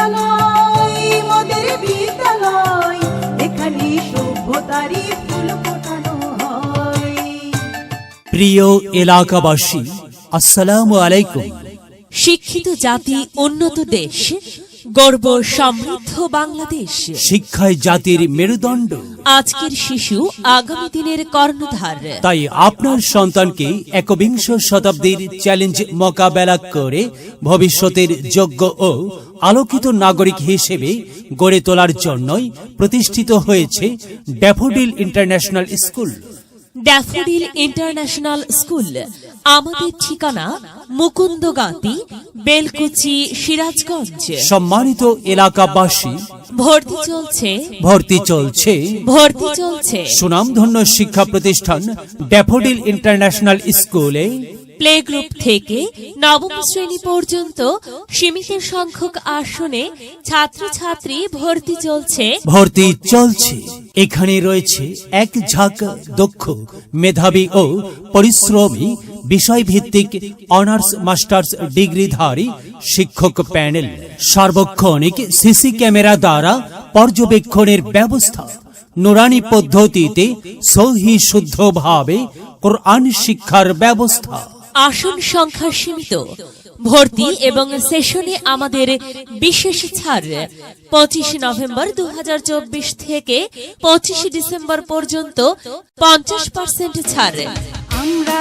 বিদ্যালয় মোদের বিদ্যালয় এখানে সভ্যতারই ফুল ফোটানো হয়। প্রিয় এলাকাবাসী আসসালামু আলাইকুম। শিক্ষিত জাতি উন্নত দেশ গর্ব সমৃদ্ধ বাংলাদেশ। শিক্ষায় জাতির মেরুদণ্ড। আজকের শিশু আগামী দিনের কর্ণধার। তাই আপনার সন্তানকে একবিংশ শতাব্দীর চ্যালেঞ্জ মোকাবেলা করে ভবিষ্যতের যোগ্য ও আলোকিত নাগরিক হিসেবে গড়ে তোলার জন্যই প্রতিষ্ঠিত হয়েছে Daffodil International School. Daffodil International School. আমাদের ঠিকানা মুকুন্দগাতি বেলকুচি সিরাজগঞ্জ। সম্মানিত এলাকাবাসী ভর্তি চলছে। ভর্তি চলছে। ভর্তি চলছে। সুনামধন্য শিক্ষা প্রতিষ্ঠান ড্যাফোডিল ইন্টারন্যাশনাল স্কুলে প্লে গ্রুপ থেকে নবম শ্রেণি পর্যন্ত সীমিত সংখ্যক আসনে ছাত্রছাত্রী ভর্তি চলছে। ভর্তি চলছে। এখানে রয়েছে এক ঝাঁক দক্ষ মেধাবী ও পরিশ্রমী বিষয়ভিত্তিক অনার্স মাস্টার্স ডিগ্রিধারী শিক্ষক প্যানেল। সার্বক্ষণিক সিসি ক্যামেরা দ্বারা পর্যবেক্ষণের ব্যবস্থা। নুরানি পদ্ধতিতে সহি শুদ্ধভাবে কোরআন শিক্ষার ব্যবস্থা। আসন সংখ্যা সীমিত। ভর্তি এবং সেশনে আমাদের বিশেষ ছাড় পঁচিশে নভেম্বর দু হাজার চব্বিশ থেকে পঁচিশে ডিসেম্বর পর্যন্ত পঞ্চাশ পার্সেন্ট ছাড়। আমরা